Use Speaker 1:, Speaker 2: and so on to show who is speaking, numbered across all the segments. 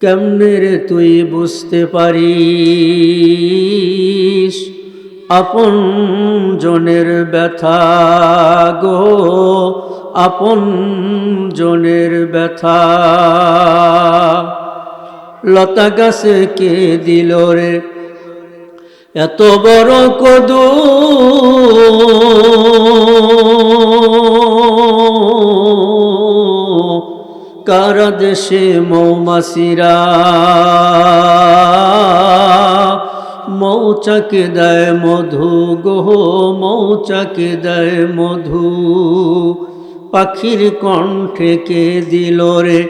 Speaker 1: কেমনে রে তুই বুঝতে পারিস? আপন জনের ব্যথা গো, আপন জনের ব্যথা। লতা গাছে কে দিল রে এত বড় কদু? কার দেশে মৌমাসিরা। মৌচাকে দেয় মধু, গোহ মৌচাকে দেয় মধু। পাখির কণ্ঠে কে দিল রে?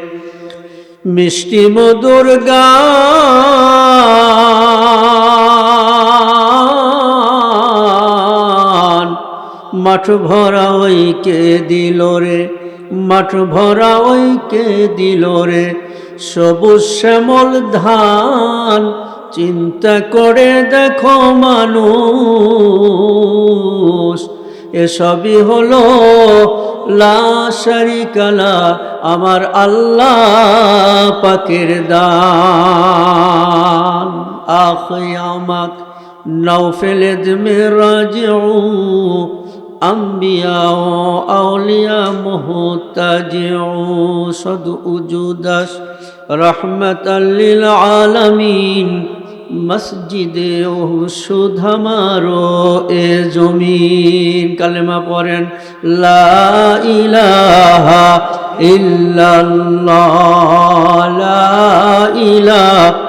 Speaker 1: মিষ্টি মধুর গান মাঠ ভরা ওই কে দিল রে? মাঠ ভরা ওই কে দিল রে। সবুজ শ্যামল ধান, চিন্তা করে দেখো মানুষ। এসবই হলো লাশারি কালা, আমার আল্লাহ পাকের দান। আখিয়ামাক নৌফেলেদ মেরাজিউ আম্বিয়া আউলিয়া মোহতাজিউ সদ উজুদাস রহমতাল্লিল আলামিন, মসজিদে সুধামারো এ জমিন। কালেমা পড়েন, লা ইলাহা ইল্লাল্লাহ, লা ইলাহা।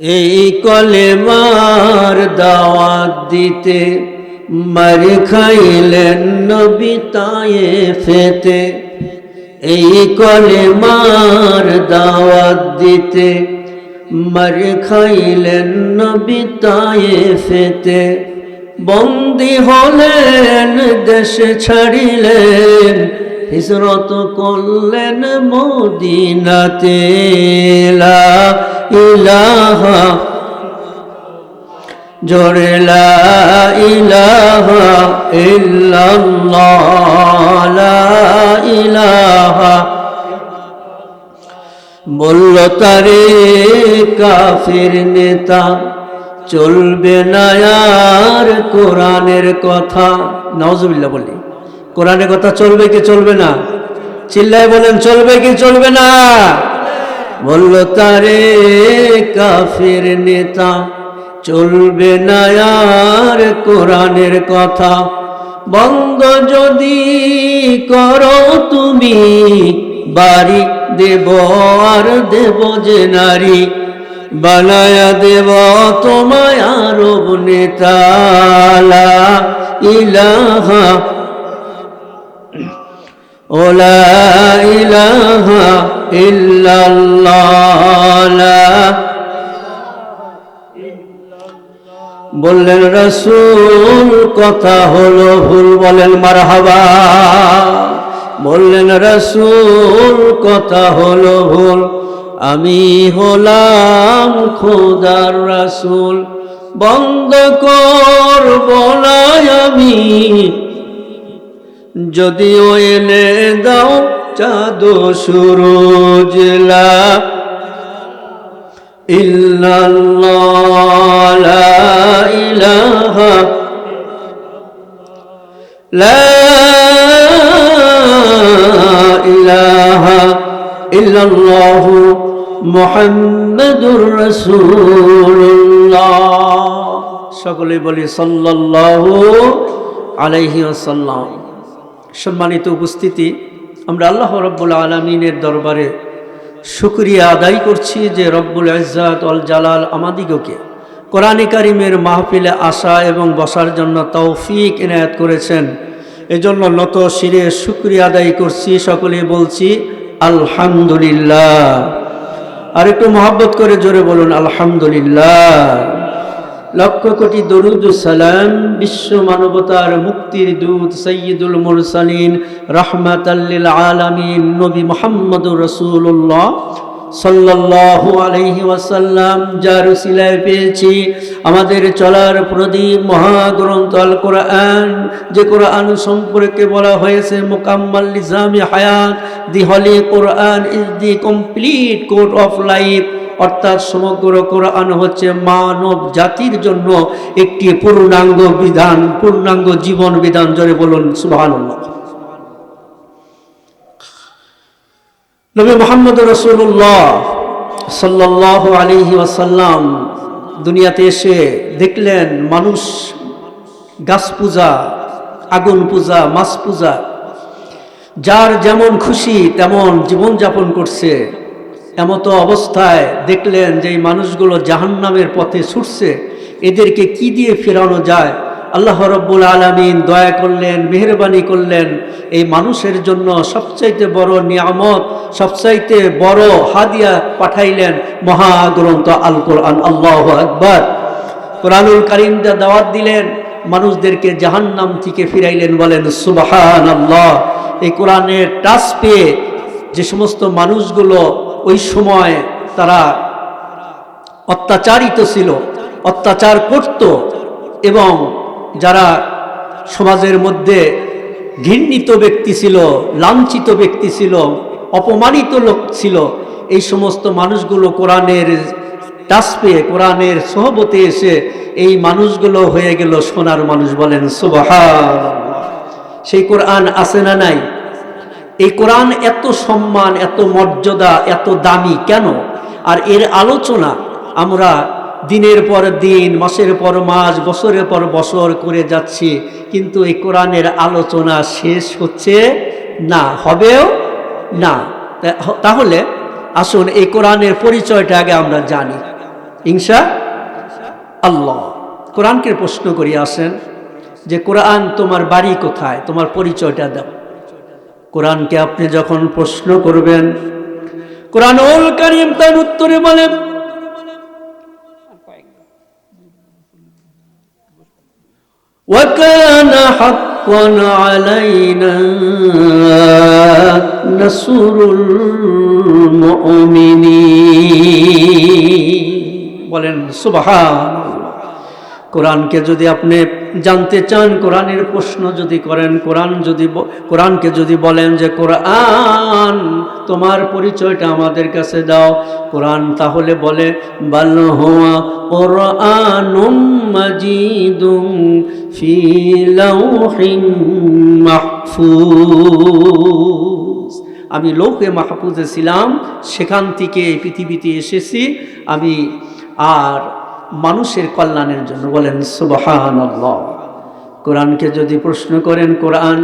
Speaker 1: এই কলেমার দাওয়াত দিতে মার খাইলেন নবী তায়ে ফেতে এই কলেমার দাওয়াত দিতে মার খাইলেন নবী তায়ে ফেতে বন্দি হলেন, দেশে ছাড়িলেন, হিজরত করলেন মদিনাতে। লা ইলাহা। জোরে লা ইলাহা ইল্লাল্লাহ। লা ইলাহা। বলল, তারে কাফির নেতা, চলবে না আর কোরআনের কথা। নওয়াজবিল্লাহ বলি কোরআনের কথা চলবে কি চলবে না? চিল্লায় বলেন, চলবে কি চলবে না? বলল, তারে কাফের নেতা, চলবে না আর কোরআনের কথা। বন্ধ যদি করো তুমি, বাড়ি দেব আর দেব যে নারী। বানায়া দেব তোমায় আরব নেতালা, ইলাহা বললেন রসুল, কথা হলো ভুল, বলেন মারহাবা। বললেন রসুল, কথা হলো ভুল, আমি হলাম খোদার রসুল। বন্ধ করব না আমি যদিও এনে দাও চাঁদ সুরুজলা ইল্লাল্লাহ ইলাহা লা ইলাহা ইল্লাল্লাহ মুহাম্মাদুর রাসূলুল্লাহ। সকলে বলি সাল্লাল্লাহু আলাইহি ওয়াসাল্লাম। সম্মানিত উপস্থিতি, আমরা আল্লাহ রব্বুল আলমিনের দরবারে শুক্রিয়া আদায় করছি যে রব্বুল ইজ্জাত অল জালাল আমাদিগকে কোরআনে কারিমের মাহফিলে আসা এবং বসার জন্য তৌফিক এনায়াত করেছেন। এজন্য নত শিরে শুক্রিয়া আদায় করছি, সকলে বলছি আলহামদুলিল্লাহ। আর একটু মহাব্বত করে জোরে বলুন, আলহামদুলিল্লাহ। লক্ষ কোটি দরুদ সালাম বিশ্ব মানবতার মুক্তির দূত সৈয়দুল মুরসালিন রহমাতাল্লিল আলামিন, নবী মোহাম্মদুর রসুল্লাহ সাল্লাল্লাহু আলাইহি ওয়াসাল্লাম, যার সিলায় পেয়েছি আমাদের চলার প্রদীপ মহাগ্রন্থ আল কোরআন। যে কোরআন সম্পর্কে বলা হয়েছে, মোকাম্মাল ইসলামী হায়াত, the holy Quran is the complete code of life. অর্থাৎ সমগ্র কোরআন হচ্ছে মানব জাতির জন্য একটি পূর্ণাঙ্গ বিধান, পূর্ণাঙ্গ জীবন বিধান। জোরে বলুন, সুবহানাল্লাহ। নবী মোহাম্মদ রসুল্লাহ সাল্লাহ আলিহি ওয়াসাল্লাম দুনিয়াতে এসে দেখলেন মানুষ গাছ পূজা, আগুন পূজা, মাছ পূজা, যার যেমন খুশি তেমন জীবনযাপন করছে। এমতো অবস্থায় দেখলেন যে এই মানুষগুলো জাহান্নামের পথে ছুটছে। এদেরকে কি দিয়ে ফেরানো যায়? আল্লাহ রব্বুল আলমিন দয়া করলেন, মেহরবানি করলেন। এই মানুষের জন্য সবচাইতে বড় নিয়ামত, সবচাইতে বড় হাদিয়া পাঠাইলেন মহাগ্রন্থ আল কোরআন আল্লাহ আকবর। কোরআনুল করিমটা দাওয়াত দিলেন, মানুষদেরকে জাহান্নাম থেকে ফিরাইলেন বলেন সুবাহান আল্লাহ এই কোরআনের টাচ পেয়ে যে সমস্ত মানুষগুলো ওই সময় তারা অত্যাচারিত ছিল, অত্যাচার করত এবং যারা সমাজের মধ্যে ঘৃণিত ব্যক্তি ছিল, লাঞ্ছিত ব্যক্তি ছিল, অপমানিত লোক ছিল, এই সমস্ত মানুষগুলো কোরআনের টাচ পেয়ে, কোরআনের সহবতে এসে এই মানুষগুলো হয়ে গেল সোনার মানুষ বলেন সুবাহা সেই কোরআন আছে না নাই? এই কোরআন এত সম্মান, এত মর্যাদা, এত দামি কেন? আর এর আলোচনা আমরা দিনের পর দিন, মাসের পর মাস, বছরের পর বছর করে যাচ্ছি, কিন্তু এই কোরআনের আলোচনা শেষ হচ্ছে না, হবেও না। তাহলে আসুন এই কোরআনের পরিচয়টা আগে আমরা জানি। ইংসা আল্লাহ। কোরআনকে প্রশ্ন করি আসেন যে, কোরআন তোমার বাড়ি কোথায়? তোমার পরিচয়টা দাও। কোরআনকে আপনি যখন প্রশ্ন করবেন কোরআন ওল কারিম তার উত্তরে বলেন وكان حقا علينا نصر المؤمنين বলেন সুবহান কোরআনকে যদি আপনি জানতে চান, কোরআনের প্রশ্ন যদি করেন, কোরআন যদি কোরআনকে যদি বলেন যে, কোরআন, তোমার পরিচয়টা আমাদের কাছে দাও। কোরআন তাহলে বলে, বাল হোয়া কোরআনুম মাজিদুম আমি লৌহে মাহফুজে ছিলাম, সেখান থেকে পৃথিবীতে এসেছি। আমি আর মানুষের কল্যাণের জন্য বলেন সুবহান কোরআনকে যদি প্রশ্ন করেন, কোরআন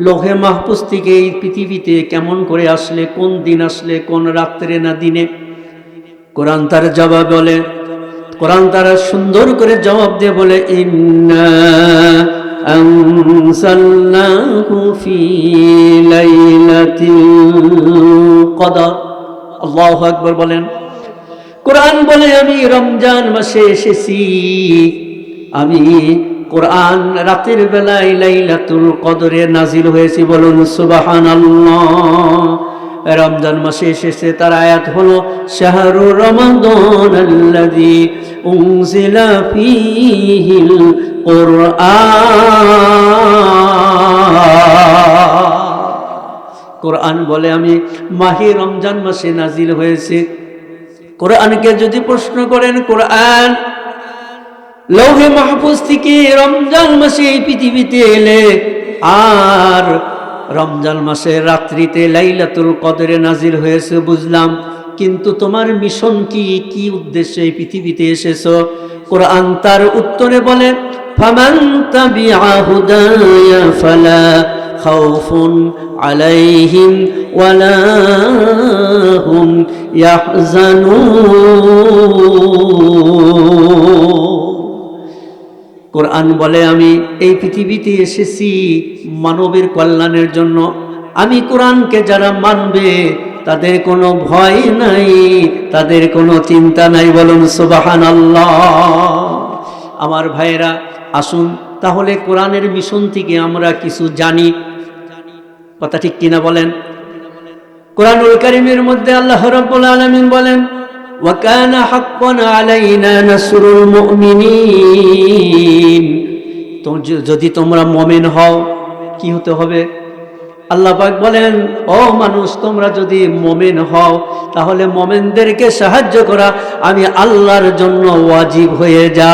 Speaker 1: লোহে মাহফুজ থেকে এই পৃথিবীতে কেমন করে আসলে, কোন দিন আসলে, কোন রাত্রে না দিনে? কোরআন তার জবাব বলে, কোরআন তারা সুন্দর করে জবাব দিয়ে বলে কদ আল্লাহ আকবর বলেন কোরআন বলে আমি রমজান মাসে এসেছি। আমি কোরআন রাতের বেলায় লাইলাতুল কদরে নাজিল হয়েছি বলুন সুবাহান রমজান মাসে এসেছে, তার আয়াত হলো, শাহরু রমাদন আল্লাযী উনজিলা ফীহিল কোরআন বলে আমি মাহি রমজান মাসে নাজিল হয়েছে। কোরআনকে যদি প্রশ্ন করেন, কোরআন লৌহে মাহফুজ থেকে রমজান মাসে এই পৃথিবীতে এলে আর রমজান মাসে রাত্রিতে লাইলাতুল কদরে নাজিল হয়েছে, বুঝলাম। কিন্তু তোমার মিশন কি? কি উদ্দেশ্যে এই পৃথিবীতে এসেছ? কোরআন তার উত্তরে বলে, ফামান তাবিআ হুদায়া ফালা খাউফুন আলাইহিম ওয়ালা হুম কোরআন বলে, আমি এই পৃথিবীতে এসেছি মানবের কল্যাণের জন্য। আমি কোরআনকে যারা মানবে, তাদের কোনো ভয় নাই, তাদের কোনো চিন্তা নাই বলুন সুবাহান আল্লাহ আমার ভাইয়েরা, আসুন তাহলে কোরআনের মিশন থেকে আমরা কিছু জানি কথা ঠিক কিনা বলেন কোরআনুল করিমের মধ্যে আল্লাহ রাব্বুল আলামিন বলেন وكان حقا علينا نصر المؤمنين তো য- যদি তোমরা মমিন হও কি হতে হবে আল্লাহ পাক বলেন ও মানুষ তোমরা যদি মমিন হও তাহলে মমিনদেরকে সাহায্য করা আমি আল্লাহর জন্য ওয়াজিব হয়ে যা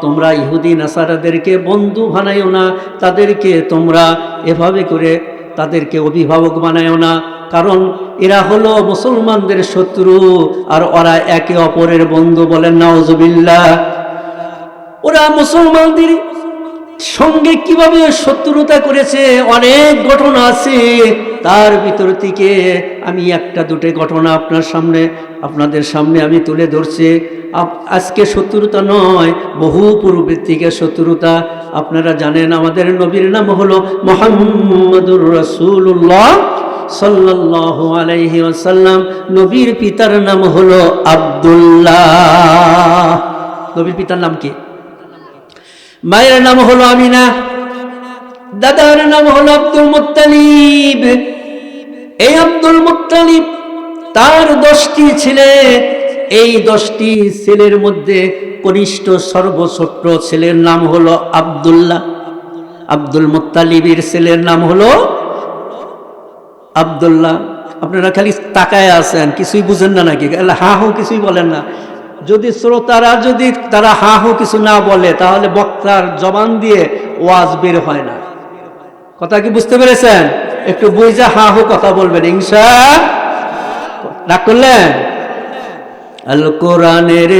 Speaker 1: তোমরা ইহুদি নাসারাদেরকে বন্ধু বানাইও না, তাদেরকে তোমরা এভাবে করে তাদেরকে অভিভাবক বানায়ও না। কারণ এরা হলো মুসলমানদের শত্রু, আর ওরা একে অপরের বন্ধু বলেন নাউজুবিল্লাহ। ওরা মুসলমানদের সঙ্গে কীভাবে শত্রুতা করেছে, অনেক ঘটনা আছে। তার ভিতর থেকে আমি একটা দুটো ঘটনা আপনার সামনে, আপনাদের সামনে আমি তুলে ধরছি। আজকে শত্রুতা নয়, বহু পূর্বের থেকে শত্রুতা। আপনারা জানেন আমাদের নবীর নাম হলো মোহাম্মদুর রসুল্লাহ সাল্লাল্লাহু আলাইহি ওয়াসাল্লাম। নবীর পিতার নাম হলো আব্দুল্লাহ। নবীর পিতার নাম কি? মায়ের নাম হলো আমিনা, দাদার নাম হলো আব্দুল মুত্তালিব। এই আব্দুল মুত্তালিব তার দশটি ছেলে, এই দশটি ছেলের মধ্যে কনিষ্ঠ সর্বছোট্ট ছেলের নাম হলো আব্দুল্লাহ। আব্দুল মুত্তালিবের ছেলের নাম হলো আব্দুল্লাহ। আপনারা খালি তাকায় আছেন, কিছুই বুঝেন না নাকি? হা হো কিছুই বলেন না। যদি শ্রোতারা যদি তারা হা হো কিছু না বলে, তাহলে বক্তার জবান দিয়ে ওয়াজ বের হয় না। কথা কি বুঝতে পেরেছেন? একটু বুঝা হা হো কথা বলবেন, ইনশা রাগ করলেন? আল কোরআনের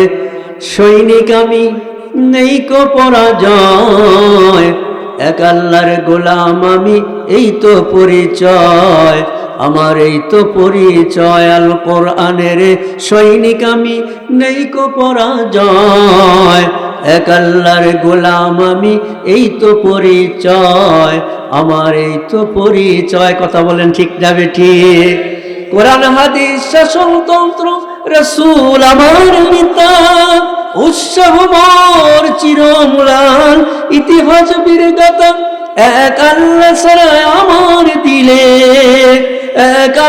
Speaker 1: সৈনিক আমি, নেই কো পরাজয়। এক আল্লাহর গোলাম আমি, এই তো পরিচয়। আমার এই তো পরিচয় আল কোরআনের সৈনিক আমি, নেই কো পরাজয়। এক আল্লাহর গোলাম আমি, এই তো পরিচয়। আমার এই তো পরিচয়, কথা বলেন ঠিক যাবে ঠিক? কোরআন, হাদিস শাসনতন্ত্র রসুল আমার নেতা উৎসাহ মোর ইতিহাস বীরগাতা এক আল্লাহ ছাড়া আমার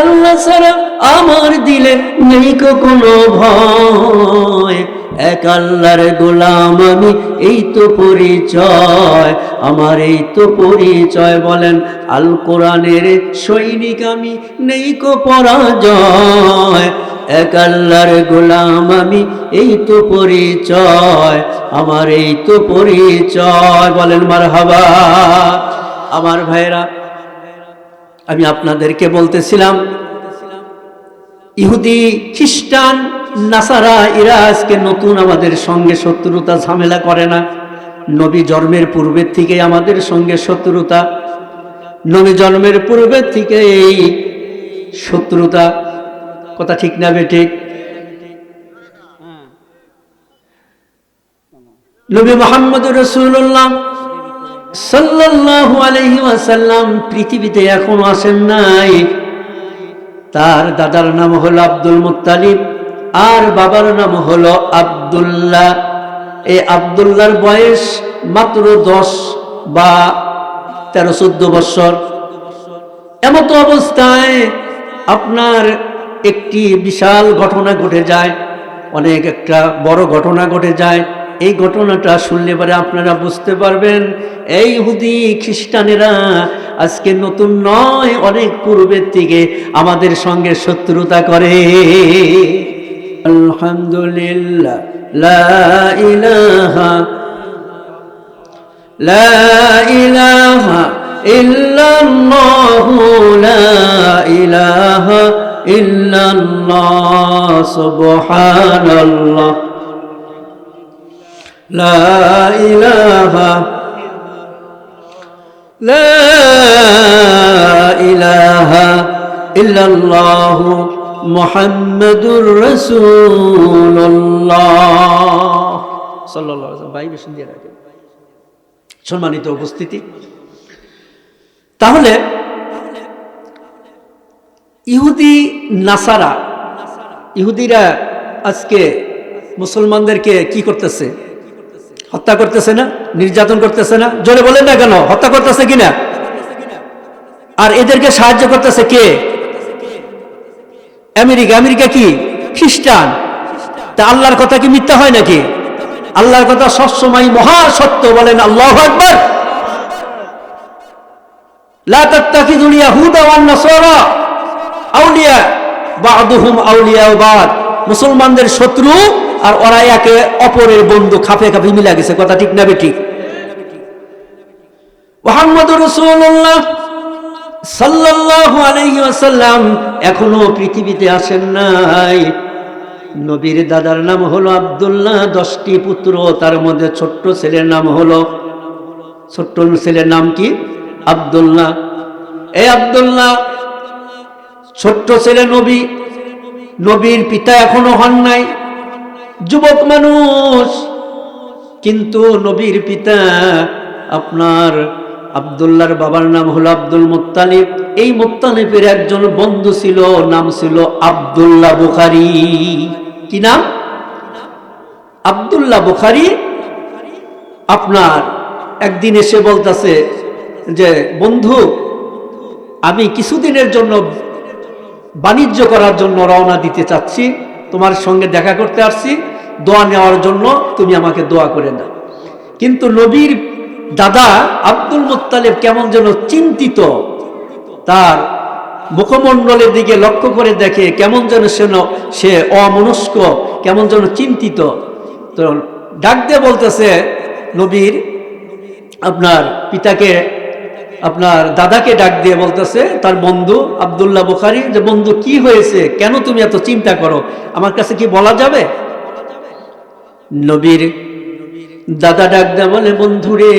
Speaker 1: আল্লাহ ছাড়া আমার দিলে নেই কোনো ভয়। এক আল্লাহর গোলাম আমি, এই তো পরিচয়। আমার এই তো পরিচয় বলেন, আল কোরআনের সৈনিক আমি, নেই কো পরাজয়। এক আল্লাহর গোলাম আমি, এই তো পরিচয়। আমার এই তো পরিচয় বলেন মার হাবা আমার ভাইরা আমি আপনাদেরকে বলতেছিলাম, ইহুদি, খ্রিস্টান, নাসারা এরা আজকে নতুন আমাদের সঙ্গে শত্রুতা ঝামেলা করে না। নবী জন্মের পূর্বের থেকে আমাদের সঙ্গে শত্রুতা। নবী জন্মের পূর্বের থেকে এই শত্রুতা। কথা ঠিক না বে ঠিক? নবী মোহাম্মদ রসুল্লাহ সাল্লাল্লাহু আলাইহি ওয়াসাল্লাম পৃথিবীতে এখনও আসেন নাই। তার দাদার নাম হলো আব্দুল মুত্তালিব, আর বাবার নাম হলো আব্দুল্লাহ। এই আব্দুল্লাহর বয়স মাত্র দশ বা তেরো চোদ্দ বৎসর এমত অবস্থায় আপনার একটি বিশাল ঘটনা ঘটে যায়, অনেক একটা বড় ঘটনা ঘটে যায়। এই ঘটনাটা শুনলে পরে আপনারা বুঝতে পারবেন, এই হুদি খ্রিস্টানেরা আজকে নতুন নয়, অনেক পূর্বের থেকে আমাদের সঙ্গে শত্রুতা করে। আলহামদুলিল্লাহ, লা ইহ ইহ ইলাহা লা ইলাহা لا إله إلا الله محمد رسول الله صلى الله عليه وسلم ভাই বেশি দিয়ে রাখেন সম্মানিত উপস্থিতি তাহলে ইহুদি নাসারা ইহুদিরা আজকে মুসলমানদেরকে কি করতেছে হত্যা করতেছে না, নির্যাতন করতেছে না, জোরে বলেন না কেন, হত্যা করতেছে কিনা? আর এদেরকে সাহায্য করতেছে কে? আমেরিকা আমেরিকা কি? খ্রিস্টান। তা আল্লাহর কথা কি মিথ্যা হয় নাকি? আল্লাহর কথা সবসময় মহা সত্য বলেন আল্লাহ বাদ। মুসলমানদের শত্রু আর ওরা একে অপরের বন্ধু খাপে খাপে মিলা গেছে, কথা ঠিক না বেঠিক? মোহাম্মদ রসুল্লাহ সাল্লাল্লাহু আলাইহি ওয়াসাল্লাম এখনও পৃথিবীতে আসেন নাই। নবীর দাদার নাম হলো আব্দুল্লাহ, দশটি পুত্র, তার মধ্যে ছোট্ট ছেলের নাম হলো, ছোট্ট ছেলের নাম কি? আব্দুল্লাহ। এই আব্দুল্লাহ, ছোট্ট ছেলে নবী, নবীর পিতা এখনও হন নাই। যুবক মানুষ। কিন্তু নবীর পিতা আপনার আবদুল্লাহর বাবার নাম হলো আব্দুল মুত্তালিব। এই মুত্তালিবের একজন বন্ধু ছিল, নাম ছিল আবদুল্লাহ বুখারি। কি নাম? আবদুল্লাহ বুখারি। আপনার একদিন এসে বলতেছে যে, বন্ধু, আমি কিছুদিনের জন্য বাণিজ্য করার জন্য রওনা দিতে চাচ্ছি। তোমার সঙ্গে দেখা করতে আসছি। দোয়া নেওয়ার জন্য তুমি আমাকে দোয়া করে দাও। কিন্তু নবীর দাদা আব্দুল মুত্তালেব কেমন যেন চিন্তিত। তার মুখমণ্ডলের দিকে লক্ষ্য করে দেখে কেমন যেন সেন সে অমনস্ক, কেমন যেন চিন্তিত। তো ডাক দিয়ে বলতেছে, নবীর, আপনার পিতাকে, আপনার দাদাকে ডাক দিয়ে বলতেছে, তার বন্ধু আবদুল্লাহ বুখারি, যে বন্ধু, কি হয়েছে? কেন তুমি এত চিন্তা করো? আমার কাছে কি বলা যাবে? নবীর দাদা ডাক দেয় বলে, বন্ধুরে,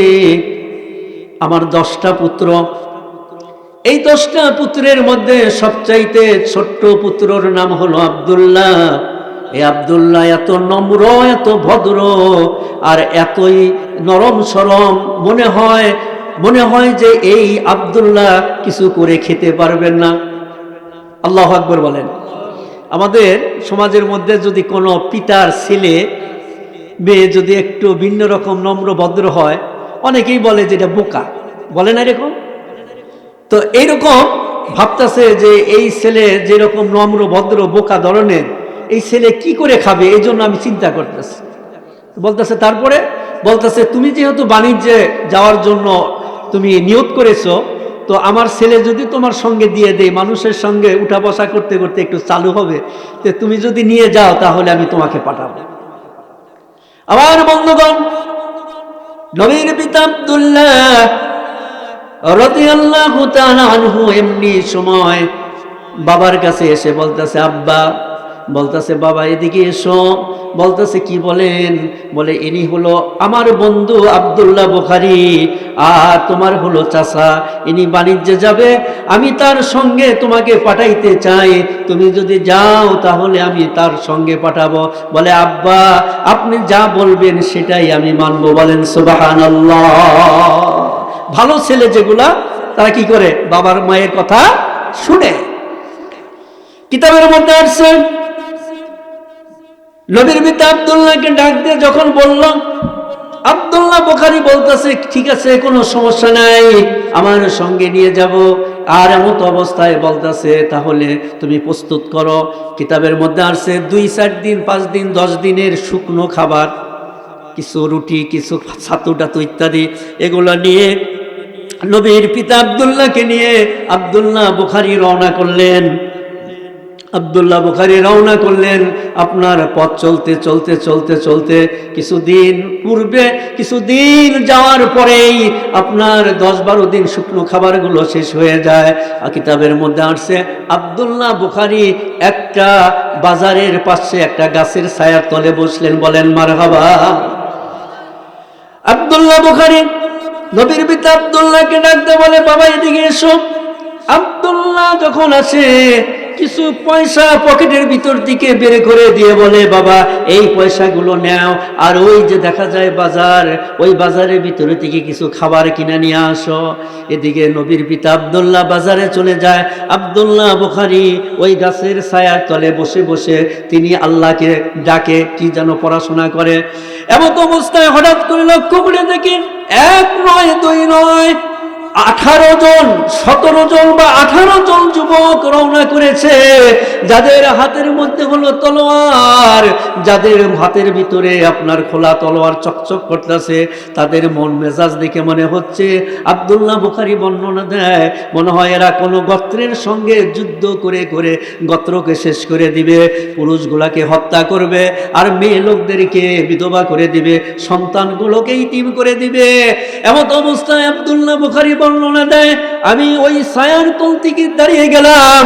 Speaker 1: আমার দশটা পুত্র। এই দশটা পুত্রের মধ্যে সবচাইতে ছোট্ট পুত্রর নাম হলো আবদুল্লাহ। এই আবদুল্লাহ এত নম্র, এত ভদ্র আর এতই নরম সরম। মনে হয় মনে হয় যে এই আবদুল্লাহ কিছু করে খেতে পারবেন না। আল্লাহ আকবর বলেন। আমাদের সমাজের মধ্যে যদি কোনো পিতার ছেলে মেয়ে যদি একটু ভিন্ন রকম নম্র ভদ্র হয়, অনেকেই বলে যে এটা বোকা। বলে না এরকম? তো এইরকম ভাবতেছে যে এই ছেলে যেরকম নম্র, ভদ্র, বোকা ধরনের, এই ছেলে কি করে খাবে? এই জন্য আমি চিন্তা করতেছি। বলতেছে, তারপরে? বলতেছে, তুমি যেহেতু বাণিজ্যে যাওয়ার জন্য তুমি নিয়োগ করেছ, তো আমার ছেলে যদি তোমার সঙ্গে দিয়ে দেয়, মানুষের সঙ্গে উঠা বসা করতে করতে একটু চালু হবে, তো তুমি যদি নিয়ে যাও, তাহলে আমি তোমাকে পাঠাবো। আমার বন্ধুগণ, নবীর পিতা আব্দুল্লাহ রাদিয়াল্লাহু তাআলা আনহু এমনি সময় বাবার কাছে এসে বলতেছে, আব্বা বলতেছে, বাবা, এদিকে এসো। বলতেছে, কি বলেন? বলে, ইনি হলো আমার বন্ধু আবদুল্লাহ বুখারি আর তোমার হলো চাষা ইনি বাণিজ্যে যাবে। আমি তার সঙ্গে তোমাকে পাঠাইতে চাই। তুমি যদি যাও তাহলে আমি তার সঙ্গে পাঠাবো। বলে, আব্বা, আপনি যা বলবেন সেটাই আমি মানবো। বলেন সুবাহান ভালো ছেলে যেগুলা, তারা কি করে? বাবার মায়ের কথা শুনে। কিতাবের মধ্যে আসছে নবীর পিতা আবদুল্লাহকে ডাক দিয়ে যখন বলল, আবদুল্লাহ বোখারি বলতেছে, ঠিক আছে, কোনো সমস্যা নাই, আমার সঙ্গে নিয়ে যাব। আর এমত অবস্থায় বলতেছে, তাহলে তুমি প্রস্তুত করো। কিতাবের মধ্যে আসছে, দুই, চার দিন, পাঁচ দিন, দশ দিনের শুকনো খাবার, কিছু রুটি, কিছু ছাতু টাতু ইত্যাদি, এগুলো নিয়ে নবীর পিতা আবদুল্লাহকে নিয়ে আবদুল্লাহ বুখারি রওনা করলেন। আবদুল্লাহ বুখারি রওনা করলেন, আপনার পথ চলতে চলতে চলতে চলতে কিছুদিন পূর্বে, কিছুদিন যাওয়ার পরেই আপনার দশ বারো দিন শুকনো খাবারগুলো শেষ হয়ে যায়। কিতাবের মধ্যে আসছে, আবদুল্লাহ বুখারি একটা বাজারের পাশে একটা গাছের ছায়ার তলে বসলেন, বলেন, মারহাবা। আবদুল্লাহ বুখারি নবীর পিতা আবদুল্লাহকে ডাকতে বলে, বাবা, এদিকে এসো। আবদুল্লাহ যখন আসে কিছু পয়সা পকেটের ভিতর দিকে বের করে দিয়ে বলে, বাবা, এই পয়সাগুলো নেও। আর ওই যে দেখা যায় বাজার, ওই বাজারের ভিতরে থেকে কিছু খাবার কিনে নিয়ে আসো। এদিকে নবীর পিতা আবদুল্লাহ বাজারে চলে যায়। আবদুল্লাহ বুখারি ওই গাছের ছায়ার তলে বসে বসে তিনি আল্লাহকে ডাকে, কি যেন পড়াশোনা করে? এমন অবস্থায় হঠাৎ করে লক্ষ্য করে দেখি এক নয়, দুই নয় আঠারো জন, সতেরো জন বা আঠারো জন যুবক রওনা করেছে। যাদের হাতের মধ্যে হলো তলোয়ার, যাদের হাতের ভিতরে আপনার খোলা তলোয়ার চকচক করতেছে, তাদের মন মেজাজ দেখে মনে হচ্ছে, আবদুল্লাহ বুখারি বর্ণনা দেয়, মনে হয় এরা কোনো গোত্রের সঙ্গে যুদ্ধ করে করে গোত্রকে শেষ করে দিবে, পুরুষগুলাকে হত্যা করবে, আর মেয়ে লোকদেরকে বিধবা করে দিবে, সন্তানগুলোকে ইতিম করে দিবে। এমন অবস্থায় আবদুল্লাহ বুখারি বর্ণনা দেয়, আমি ওই ছায়ার তল থেকে দাঁড়িয়ে গেলাম,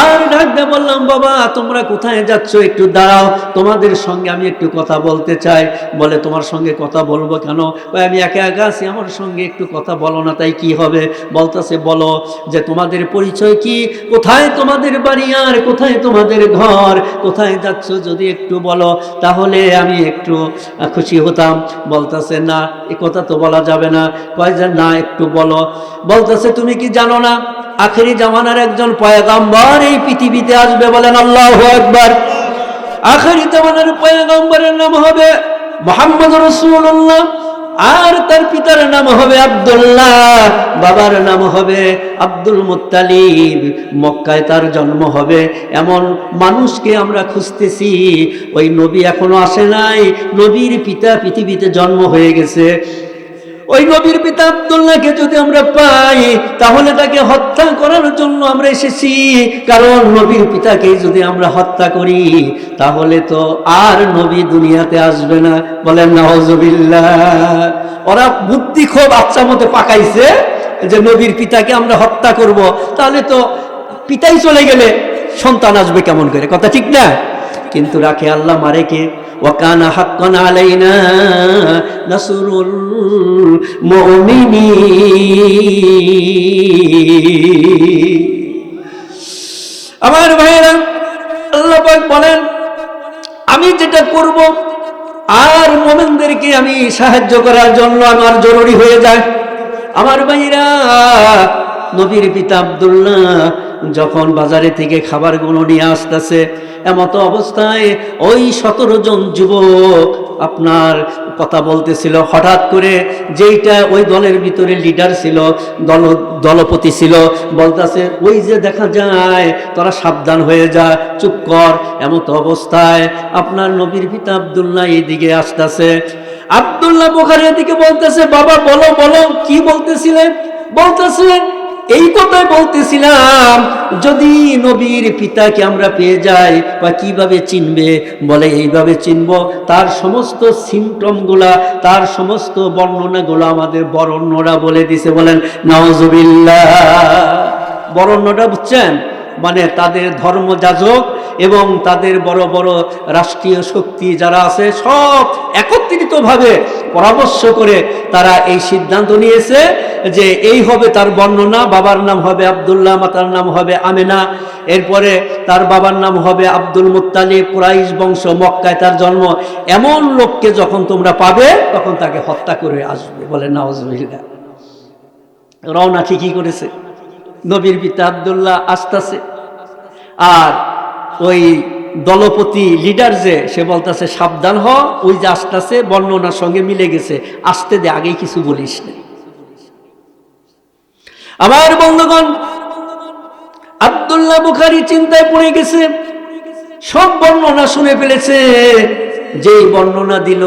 Speaker 1: আর ডাকতে বললাম, বাবা, তোমরা কোথায় যাচ্ছ? একটু দাঁড়াও, তোমাদের সঙ্গে আমি একটু কথা বলতে চাই। বলে, তোমার সঙ্গে কথা বলব কেন? ওই আমি একা একা আছি, আমার সঙ্গে একটু কথা বলো না, তাই কি হবে? বলতেছে, বলো যে, তোমাদের পরিচয় কি? কোথায় তোমাদের বাড়ি আর কোথায় তোমাদের ঘর? কোথায় যাচ্ছ যদি একটু বলো? তাহলে আমি একটু খুশি হতাম। বলতেছে, না, এ কথা তো বলা যাবে না। কয় যে, না, একটু বলো। বলতেছে, তুমি কি জানো না, আখেরি জামানার একজন পয়গাম্বর এই পৃথিবীতে আসবে বলেন আল্লাহ একবার আখেরি জামানার পয়গাম্বরের নাম হবে মোহাম্মদ রসুল্লাহ আর তার পিতার নাম হবে আব্দুল্লাহ, বাবার নাম হবে আব্দুল মুত্তালিব। মক্কায় তার জন্ম হবে। এমন মানুষকে আমরা খুঁজতেছি, ওই নবী এখনও আসে নাই। নবীর পিতা পৃথিবীতে জন্ম হয়ে গেছে। ওই নবীর পিতা আবদুল্লাহকে যদি আমরা পাই, তাহলে তাকে হত্যা করার জন্য আমরা এসেছি। কারণ নবীর পিতাকে যদি আমরা হত্যা করি, তাহলে তো আর নবী দুনিয়াতে আসবে না। বলেন নওয়াজবিল্লাহ ওরা বুদ্ধি খুব আচ্ছা মতো পাকাইছে যে নবীর পিতাকে আমরা হত্যা করব। তাহলে তো পিতাই চলে গেলে সন্তান আসবে কেমন করে? কথা ঠিক না? কিন্তু রাখে আল্লাহ মারে কে ওয়াকানা হাক্কান আলাইনা নাসরুল মুমিনিন আমার ভাইরা আল্লাহ বলেন, আমি যেটা করব, আর মোমেনদেরকে আমি সাহায্য করার জন্য আমার জরুরি হয়ে যায়। আমার ভাইরা নবীর পিতা আব্দুল্লাহ যখন বাজারে থেকে খাবারগুলো নিয়ে আসতেছে, এমত অবস্থায় ওই সতেরো জন যুবক আপনার কথা বলতেছিল। হঠাৎ করে যেইটা ওই দলের ভিতরে লিডার ছিল, দল, দলপতি ছিল, বলতেছে, ওই যে দেখা যায়, তোরা সাবধান হয়ে যা, চুপ কর। এমত অবস্থায় আপনার নবীর পিতা আবদুল্লাহ এইদিকে আসতেছে। আবদুল্লাহ বোখারের দিকে বলতেছে, বাবা, বলো বলো, কি বলতেছিলেন বলতেছে এই কথাই বলতেছিলাম, যদি নবীর পিতাকে আমরা পেয়ে যাই, বা কীভাবে চিনবে? বলে, এইভাবে চিনব। তার সমস্ত সিমটমগুলা তার সমস্ত বর্ণনাগুলো আমাদের বরণ্যরা বলে দিছে। বলেন নওয়াজবিল্লাহ বরণ্যটা বুঝছেন? মানে তাদের ধর্মযাজক এবং তাদের বড় বড় রাষ্ট্রীয় শক্তি যারা আছে, সব একত্রিতভাবে পরামর্শ করে তারা এই সিদ্ধান্ত নিয়েছে যে এই হবে তার বর্ণনা, বাবার নাম হবে আবদুল্লাহ, মাতার নাম হবে আমেনা, এরপরে তার বাবার নাম হবে আব্দুল মুত্তালিব, কুরাইশ বংশ, মক্কায় তার জন্ম। এমন লোককে যখন তোমরা পাবে, তখন তাকে হত্যা করে আসবে বলে নওয়াজ রওনা ঠিকই করেছে। নবীর পিতা আবদুল্লাহ আসতেছে। আর ওই দলপতি লিডার যে, সে বলতেছে, সাবধান হ, ওই যে আসতেছে, বর্ণনার সঙ্গে মিলে গেছে। আসতে দে আগেই কিছু বলিস না। আমার বন্ধুগণ, আবদুল্লাহ বুখারি চিন্তায় পড়ে গেছে। সব বর্ণনা শুনে ফেলেছে। যেই বর্ণনা দিল,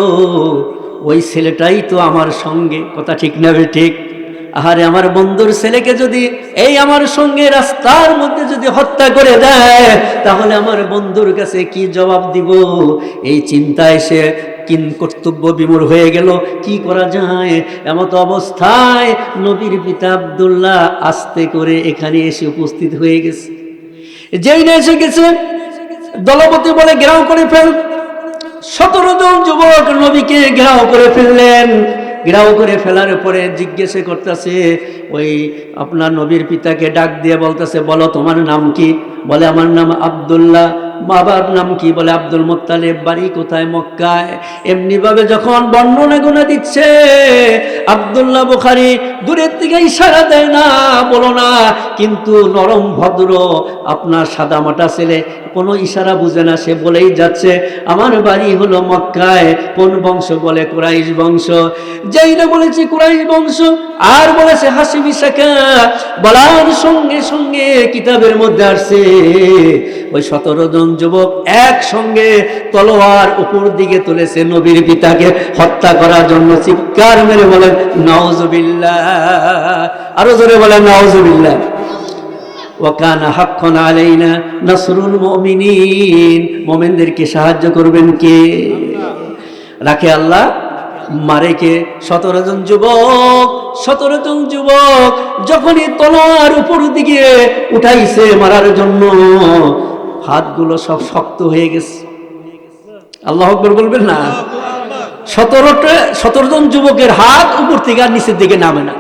Speaker 1: ওই ছেলেটাই তো আমার সঙ্গে। কথা ঠিক না ঠিক? আহারে আমার বন্ধুর ছেলেকে যদি এই আমার সঙ্গে রাস্তার মধ্যে যদি হত্যা করে দেয়, তাহলে আমার বন্ধুর কাছে কি জবাব দিব? এই চিন্তায় সে কিন কর্তব্য বিমূর হয়ে গেল। কি করা যায়? এমত অবস্থায় নবীর পিতা আবদুল্লাহ আস্তে করে এখানে এসে উপস্থিত হয়ে গেছে। যেই না এসে গেছে, দলপতি বলে ঘেরাও করে ফেল। সতেরো জন যুবক নবীকে ঘেরাও করে ফেললেন। ঘেরাও করে ফেলার পরে জিজ্ঞেস করতেছে, ওই আপনার নবীর পিতাকে ডাক দিয়ে বলতেছে, বলো তোমার নাম কি? বলে, আমার নাম আবদুল্লাহ। বাবার নাম কি বলে? আব্দুল মোত্তালেব, বাড়ি কোথায়? মক্কায়। এমনিভাবে যখন বর্ণনা গুণা দিচ্ছে, আবদুল্লাহ বুখারি দূরের থেকে ইশারা দেয় না, বলো না। কিন্তু নরম ভদ্র আপনার সাদা মাটা ছেলে কোনো ইশারা বুঝে না, সে বলেই যাচ্ছে, আমার বাড়ি হলো মক্কায়। কোন বংশ বলে? কুরাইশ বংশ। যেই না বলেছে কুরাইশ বংশ, আর বলেছে হাসিবি শাখা। বলার সঙ্গে সঙ্গে কিতাবের মধ্যে আসছে ওই সতেরো জন যুবক একসঙ্গে তলোয়ার উপর দিকে তুলেছে নবীর পিতাকে হত্যা করার জন্য চিৎকার মেরে বলেন নওজবিল্লাহ আরও জোরে বলেন মুমিনদেরকে সাহায্য করবেন কে? রাখে আল্লাহ। মারে কে? সতেরো জন যুবক, সতেরো জন যুবক যখনই তলোয়ার উপর দিকে উঠাইছে মারার জন্য, হাতগুলো সব শক্ত হয়ে গেছে। আল্লাহ আকবর বলবেন না? সতেরোটা, সতেরো জন যুবকের হাত উপর থেকে আর নিচের দিকে নামে না।